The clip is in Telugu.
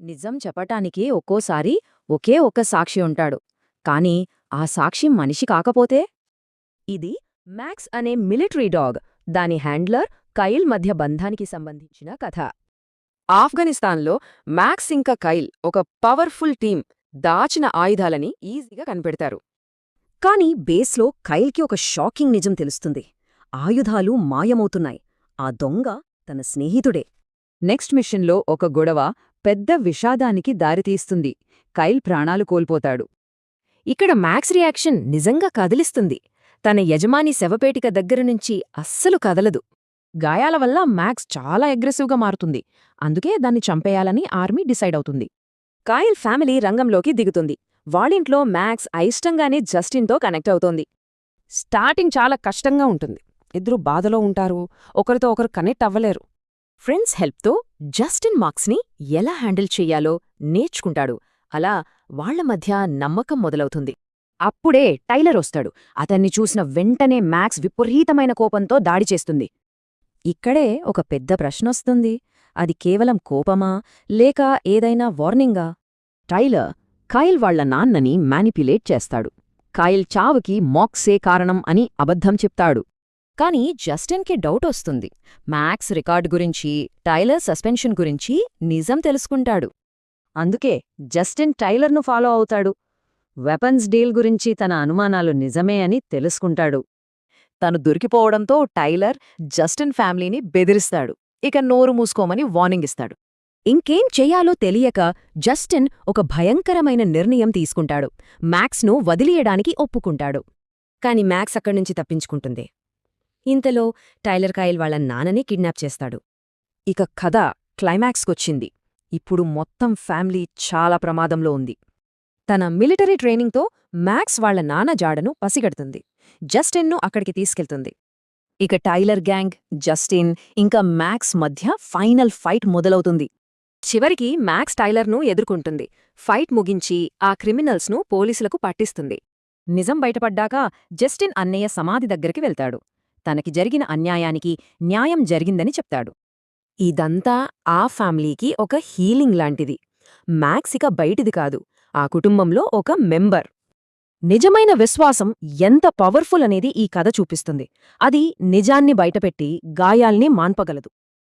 నిజం చెప్పటానికి ఒక్కోసారి ఒకే ఒక సాక్షి ఉంటాడు. కాని ఆ సాక్షి మనిషి కాకపోతే? ఇది మ్యాక్స్ అనే మిలిటరీ డాగ్ దాని హ్యాండ్లర్ కైల్ మధ్య బంధానికి సంబంధించిన కథ. ఆఫ్ఘనిస్తాన్లో మ్యాక్స్ ఇంకా కైల్ ఒక పవర్ఫుల్ టీం దాచిన ఆయుధాలని ఈజీగా కనిపెడతారు. కాని బేస్లో కైల్కి ఒక షాకింగ్ నిజం తెలుస్తుంది. ఆయుధాలు మాయమవుతున్నాయి. ఆ దొంగ తన స్నేహితుడే. నెక్స్ట్ మిషన్లో ఒక గొడవ పెద్ద విషాదానికి దారితీస్తుంది. కైల్ ప్రాణాలు కోల్పోతాడు. ఇక్కడ మ్యాక్స్ రియాక్షన్ నిజంగా కదిలిస్తుంది. తన యజమాని శవపేటిక దగ్గర నుంచి అస్సలు కదలదు. గాయాల వల్ల మ్యాక్స్ చాలా అగ్రెసివ్గా మారుతుంది. అందుకే దాన్ని చంపేయాలని ఆర్మీ డిసైడ్ అవుతుంది. కాయల్ ఫ్యామిలీ రంగంలోకి దిగుతుంది. వాళ్ళింట్లో మ్యాక్స్ అయిష్టంగానే జస్టిన్తో కనెక్ట్ అవుతోంది. స్టార్టింగ్ చాలా కష్టంగా ఉంటుంది. ఇద్దరు బాధలో ఉంటారు. ఒకరితో ఒకరు కనెక్ట్ అవ్వలేరు. ఫ్రెండ్స్ హెల్ప్తో జస్టిన్ మార్క్స్ని ఎలా హ్యాండిల్ చెయ్యాలో నేర్చుకుంటాడు. అలా వాళ్ళ మధ్య నమ్మకం మొదలవుతుంది. అప్పుడే టైలర్ వస్తాడు. అతన్ని చూసిన వెంటనే మ్యాక్స్ విపరీతమైన కోపంతో దాడి చేస్తుంది. ఇక్కడే ఒక పెద్ద ప్రశ్నొస్తుంది అది కేవలం కోపమా? లేక ఏదైనా వార్నింగా? టైలర్ కైల్ వాళ్ళ నాన్నని మ్యానిపులేట్ చేస్తాడు. కైల్ చావుకి మాక్సే కారణం అని అబద్ధం చెప్తాడు. కాని జస్టిన్కి డౌట్ వస్తుంది. మ్యాక్స్ రికార్డ్ గురించి టైలర్ సస్పెన్షన్ గురించి నిజం తెలుసుకుంటాడు. అందుకే జస్టిన్ టైలర్ను ఫాలో అవుతాడు. వెపన్స్ డీల్ గురించి తన అనుమానాలు నిజమే అని తెలుసుకుంటాడు. తను దొరికిపోవడంతో టైలర్ జస్టిన్ ఫ్యామిలీని బెదిరిస్తాడు. ఇక నోరు మూసుకోమని వార్నింగ్ ఇస్తాడు. ఇంకేం చెయ్యాలో తెలియక జస్టిన్ ఒక భయంకరమైన నిర్ణయం తీసుకుంటాడు. మ్యాక్స్ను వదిలియడానికి ఒప్పుకుంటాడు. కాని మ్యాక్స్ అక్కడ్నుంచి తప్పించుకుంటుంది. ఇంతలో టైలర్ కాయల్ వాళ్ళ నాన్నని కిడ్నాప్ చేస్తాడు. ఇక కథ క్లైమాక్స్కొచ్చింది. ఇప్పుడు మొత్తం ఫ్యామిలీ చాలా ప్రమాదంలో ఉంది. తన మిలిటరీ ట్రైనింగ్తో మ్యాక్స్ వాళ్ళ నాన్న జాడను పసిగడుతుంది. జస్టిన్ను అక్కడికి తీసుకెళ్తుంది. ఇక టైలర్ గ్యాంగ్ జస్టిన్ ఇంకా మ్యాక్స్ మధ్య ఫైనల్ ఫైట్ మొదలవుతుంది. చివరికి మ్యాక్స్ టైలర్ను ఎదుర్కొంటుంది. ఫైట్ ముగించి ఆ క్రిమినల్స్ను పోలీసులకు పట్టిస్తుంది. నిజం బయటపడ్డాక జస్టిన్ అన్నయ్య సమాధి దగ్గరికి వెళ్తాడు. తనకి జరిగిన అన్యాయానికి న్యాయం జరిగిందని చెప్తాడు. ఇదంతా ఆ ఫ్యామిలీకి ఒక హీలింగ్ లాంటిది. మ్యాక్స్ ఇక బయటిది కాదు. ఆ కుటుంబంలో ఒక మెంబర్. నిజమైన విశ్వాసం ఎంత పవర్ఫుల్ అనేది ఈ కథ చూపిస్తుంది. అది నిజాన్ని బయటపెట్టి గాయాల్ని మాన్పగలదు.